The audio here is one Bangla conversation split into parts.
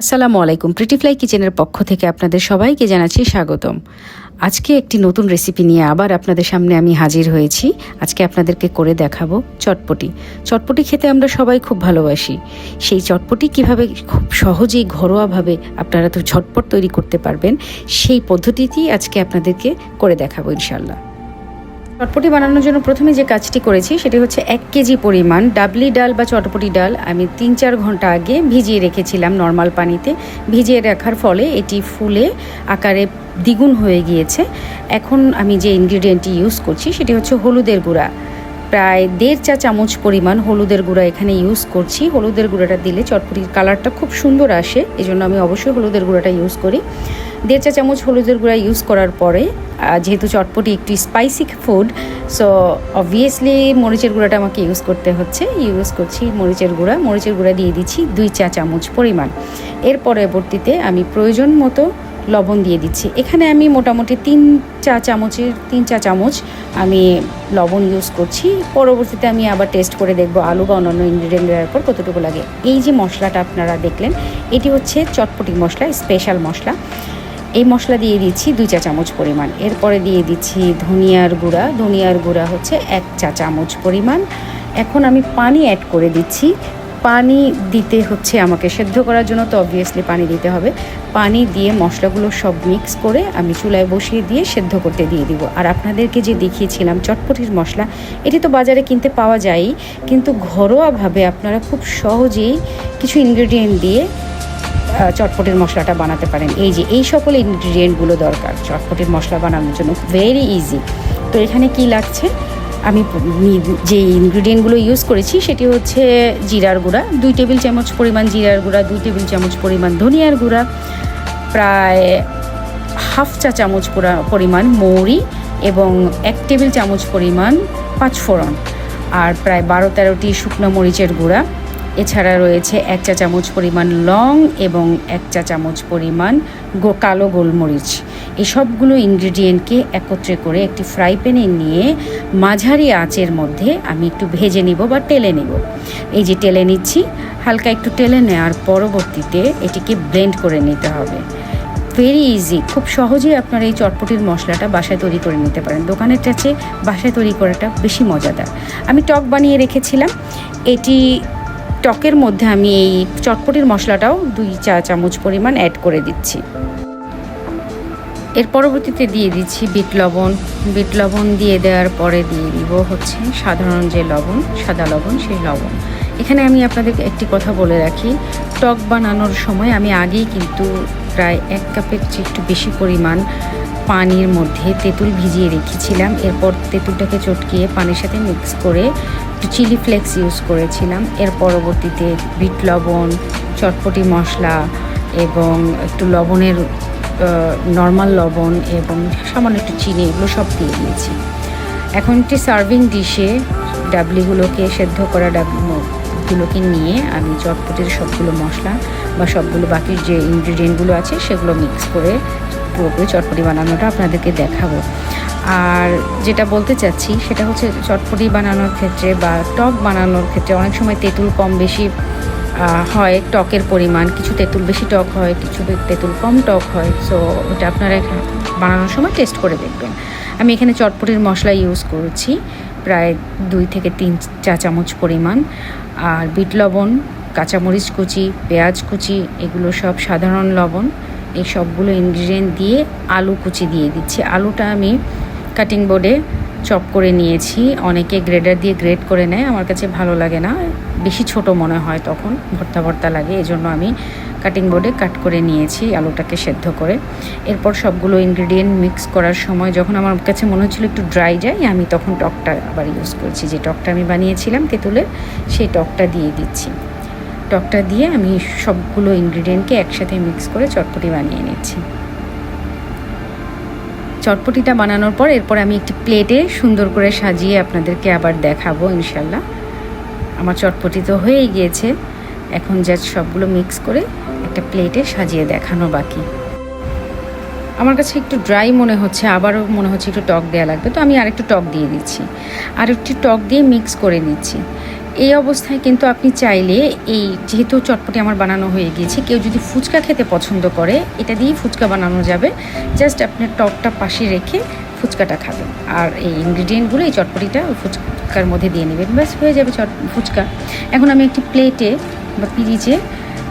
আসসালামু আলাইকুম। প্রিটি ফ্লাই কিচেনের পক্ষ থেকে আপনাদের সবাইকে জানাচ্ছি স্বাগতম। আজকে একটি নতুন রেসিপি নিয়ে আবার আপনাদের সামনে আমি হাজির হয়েছি। আজকে আপনাদেরকে করে দেখাবো চটপটি। চটপটি খেতে আমরা সবাই খুব ভালোবাসি। সেই চটপটি কীভাবে খুব সহজেই ঘরোয়াভাবে আপনারা তো ঝটপট তৈরি করতে পারবেন, সেই পদ্ধতিতেই আজকে আপনাদেরকে করে দেখাবো ইনশাল্লাহ চটপটি বানানোর জন্য প্রথমে যে কাজটি করেছি সেটি হচ্ছে এক কেজি পরিমাণ ডাবলি ডাল বা চটপটি ডাল আমি তিন চার ঘণ্টা আগে ভিজিয়ে রেখেছিলাম নর্মাল পানিতে। ভিজিয়ে রাখার ফলে এটি ফুলে আকারে দ্বিগুণ হয়ে গিয়েছে। এখন আমি যে ইনগ্রিডিয়েন্টটি ইউজ করছি সেটি হচ্ছে হলুদের গুঁড়া। প্রায় দেড় চা চামচ পরিমাণ হলুদের গুঁড়া এখানে ইউজ করছি। হলুদের গুঁড়াটা দিলে চটপটির কালারটা খুব সুন্দর আসে। এই জন্য আমি অবশ্যই হলুদের গুঁড়াটা ইউজ করি। দেড় চা চামচ হলুদের গুঁড়া ইউজ করার পরে যেহেতু চটপটি একটি স্পাইসি ফুড সো অবভিয়াসলি মরিচের গুঁড়াটা আমাকে ইউজ করতে হচ্ছে। ইউজ করছি মরিচের গুঁড়া। মরিচের গুঁড়া দিয়ে দিচ্ছি দুই চা চামচ পরিমাণ। এর পরবর্তীতে আমি প্রয়োজন মতো লবণ দিয়ে দিচ্ছি। এখানে আমি মোটামুটি তিন চা চামচের, তিন চা চামচ আমি লবণ ইউজ করছি। পরবর্তীতে আমি আবার টেস্ট করে দেখব আলু বা অন্যান্য ইনগ্রিডিয়েন্ট দেওয়ার পর কতটুকু লাগে। এই যে মশলাটা আপনারা দেখলেন, এটি হচ্ছে চটপটি মশলা স্পেশাল মশলা। এই মশলা দিয়ে দিচ্ছি দুই চা চামচ পরিমাণ। এরপরে দিয়ে দিচ্ছি ধনিয়ার গুঁড়া। ধনিয়ার গুঁড়া হচ্ছে এক চা চামচ পরিমাণ। এখন আমি পানি অ্যাড করে দিচ্ছি। পানি দিতে হচ্ছে আমাকে সেদ্ধ করার জন্য, তো অবভিয়াসলি পানি দিতে হবে। পানি দিয়ে মশলাগুলো সব মিক্স করে আমি চুলায় বসিয়ে দিয়ে সেদ্ধ করতে দিয়ে দিব। আর আপনাদেরকে যে দেখিয়েছিলাম চটপটির মশলা, এটি তো বাজারে কিনতে পাওয়া যায় কিন্তু ঘরোয়াভাবে আপনারা খুব সহজেই কিছু ইনগ্রেডিয়েন্ট দিয়ে চটপটির মশলাটা বানাতে পারেন। এই যে, এই সকল ইনগ্রিডিয়েন্টগুলো দরকার চটপটির মশলা বানানোর জন্য। ভেরি ইজি তো এখানে কি লাগছে? আমি যে ইনগ্রিডিয়েন্টগুলো ইউজ করেছি, সেটি হচ্ছে জিরার গুঁড়া, দুই টেবিল চামচ পরিমাণ জিরার গুঁড়া, দুই টেবিল চামচ পরিমাণ ধনিয়ার গুঁড়া, প্রায় হাফ চা চামচ পরিমাণ মৌরি এবং এক টেবিল চামচ পরিমাণ পাঁচফোড়ন। আর প্রায় বারো তেরোটি শুকনো মরিচের গুঁড়া। এছাড়া রয়েছে এক চা চামচ পরিমাণ লং এবং এক চা চামচ পরিমাণ কালো গোলমরিচ। এই সবগুলো ইনগ্রিডিয়েন্টকে একত্রে করে একটি ফ্রাই প্যানে নিয়ে মাঝারি আঁচের মধ্যে আমি একটু ভেজে নিব বা টেলে নিব। এই যে টেলে নিচ্ছি, হালকা একটু টেলে নেওয়ার পরবর্তীতে এটিকে ব্লেন্ড করে নিতে হবে। ভেরি ইজি খুব সহজেই আপনারা এই চটপটির মশলাটা বাসায় তৈরি করে নিতে পারেন। দোকানের কাছে বাসায় তৈরি করাটা বেশি মজাদার। আমি টক বানিয়ে রেখেছিলাম। এটি টকের মধ্যে আমি এই চটপটির মশলাটাও দুই চা চামচ পরিমাণ অ্যাড করে দিচ্ছি। এর পরবর্তীতে দিয়ে দিচ্ছি বিট লবণ। বিট লবণ দিয়ে দেওয়ার পরে দিয়ে দিব হচ্ছে সাধারণ যে লবণ, সাদা লবণ, সেই লবণ। এখানে আমি আপনাদেরকে একটি কথা বলে রাখি, টক বানানোর সময় আমি আগেই কিন্তু প্রায় এক কাপের চেয়ে একটু বেশি পরিমাণ পানির মধ্যে তেঁতুল ভিজিয়ে রেখেছিলাম। এরপর তেঁতুলটাকে চটকিয়ে পানির সাথে মিক্স করে একটু চিলি ফ্লেক্স ইউজ করেছিলাম। এর পরবর্তীতে বিট লবণ, চটপটি মশলা এবং একটু লবণের নর্মাল লবণ এবং সামান্য একটু চিনি এগুলো সব দিয়ে দিয়েছি। এখন একটি সার্ভিং ডিশে ডাবলিগুলোকে সেদ্ধ করা ডাবলিগুলোকে নিয়ে আমি চটপটির সবগুলো মশলা বা সবগুলো বাকি যে ইনগ্রিডিয়েন্টগুলো আছে সেগুলো মিক্স করে পুরোপুরি চটপটি বানানোটা আপনাদেরকে দেখাবো। আর যেটা বলতে চাচ্ছি, সেটা হচ্ছে চটপটি বানানোর ক্ষেত্রে বা টক বানানোর ক্ষেত্রে অনেক সময় তেঁতুল কম বেশি হয়, টকের পরিমাণ। কিছু তেঁতুল বেশি টক হয়, কিছু তেঁতুল কম টক হয়। সো এটা আপনারা বানানোর সময় টেস্ট করে দেখবেন। আমি এখানে চটপটির মশলা ইউজ করছি, প্রায় দুই থেকে তিন চা চামচ পরিমাণ। আর বিট লবণ, কাঁচামরিচ কুচি, পেঁয়াজ কুচি, এগুলো সব সাধারণ লবণ। এই সবগুলো ইনগ্রিডিয়েন্ট দিয়ে আলু কুচি দিয়ে দিচ্ছি। আলুটা আমি কাটিং বোর্ডে চপ করে নিয়েছি। অনেকে গ্রেডার দিয়ে গ্রেড করে নেয়, আমার কাছে ভালো লাগে না। বেশি ছোট মনে হয় তখন, ভর্তা ভর্তা লাগে, এজন্য আমি কাটিং বোর্ডে কাট করে নিয়েছি আলুটাকে সেদ্ধ করে। এরপর সবগুলো ইনগ্রিডিয়েন্ট মিক্স করার সময় যখন আমার কাছে মনে হচ্ছিল একটু ড্রাই যায়, আমি তখন টকটা আবার ইউজ করছি। যে টকটা আমি বানিয়েছিলাম তেঁতুলের সেই টকটা দিয়ে দিচ্ছি। টকটা দিয়ে আমি সবগুলো ইনগ্রিডিয়েন্টকে একসাথে মিক্স করে চটপটি বানিয়ে নিচ্ছি। চটপটিটা বানানোর পর এরপর আমি একটি প্লেটে সুন্দর করে সাজিয়ে আপনাদেরকে আবার দেখাবো, ইনশাল্লাহ। আমার চটপটি তো হয়েই গিয়েছে। এখন জাস্ট সবগুলো মিক্স করে একটা প্লেটে সাজিয়ে দেখানো বাকি। আমার কাছে একটু ড্রাই মনে হচ্ছে, আবারও মনে হচ্ছে একটু টক দেওয়া লাগবে। তো আমি আরেকটু টক দিয়ে দিচ্ছি। আর একটু টক দিয়ে মিক্স করে নিচ্ছি। এই অবস্থায় কিন্তু আপনি চাইলে এই যেহেতু চটপটি আমার বানানো হয়ে গিয়েছে, কেউ যদি ফুচকা খেতে পছন্দ করে, এটা দিয়েই ফুচকা বানানো যাবে। জাস্ট আপনার টকটা পাশে রেখে ফুচকাটা খাবেন। আর এই ইনগ্রিডিয়েন্টগুলো, এই চটপটিটা ফুচকার মধ্যে দিয়ে নেবেন। ব্যাস, হয়ে যাবে চট, ফুচকা। এখন আমি একটি প্লেটে বা পিরিচে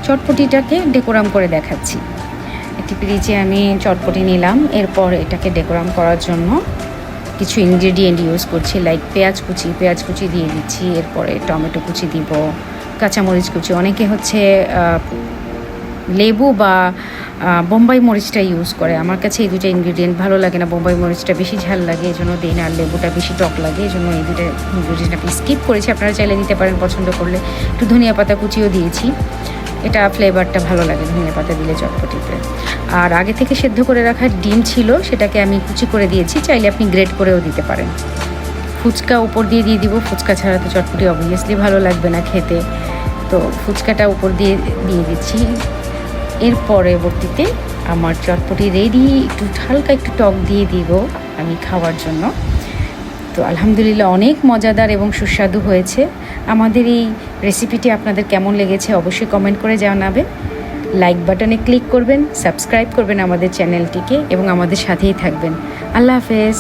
চটপটিটাকে ডেকোরাম করে দেখাচ্ছি। একটি পিরিচে আমি চটপটি নিলাম। এরপর এটাকে ডেকোরাম করার জন্য কিছু ইনগ্রেডিয়েন্ট ইউজ করছি লাইক পেঁয়াজ কুচি পেঁয়াজ কুচি দিয়ে দিচ্ছি, এরপরে টমেটো কুচি দিব, কাঁচামরিচ কুচি, অনেকে হচ্ছে লেবু বা বোম্বাই মরিচটা ইউজ করে। আমার কাছে এই দুটো ইনগ্রিডিয়েন্ট ভালো লাগে না, বোম্বাই মরিচটা বেশি ঝাল লাগে এই জন্য দিই না, আর লেবুটা বেশি টক লাগে এই জন্য এই দুটো ইনগ্রিডিয়েন্ট আপনি স্কিপ করেছি। আপনারা চাইলে দিতে পারেন পছন্দ করলে। একটু ধনিয়া পাতা কুচিও দিয়েছি। এটা ফ্লেভারটা ভালো লাগে, ধনিয়া পাতা দিলে চটপটিতে। আর আগে থেকে সেদ্ধ করে রাখা ডিম ছিল, সেটাকে আমি কুচি করে দিয়েছি, চাইলে আপনি গ্রেট করেও দিতে পারেন। ফুচকা উপর দিয়ে দিয়ে দিব, ফুচকা ছাড়া তো চটপটি অবভিয়াসলি ভালো লাগবে না খেতে। তো ফুচকাটা উপর দিয়ে দিয়ে দিচ্ছি। এর পরবর্তীতে আমার চটপটি রেডি একটু হালকা একটু টক দিয়ে দিব আমি খাওয়ার জন্য। তো আলহামদুলিল্লাহ অনেক মজাদার এবং সুস্বাদু হয়েছে। আমাদের এই রেসিপিটি আপনাদের কেমন লেগেছে অবশ্যই কমেন্ট করে জানাবেন লাইক বাটনে ক্লিক করবেন সাবস্ক্রাইব করবেন আমাদের চ্যানেলটিকে এবং আমাদের সাথেই থাকবেন। আল্লাহ হাফেজ।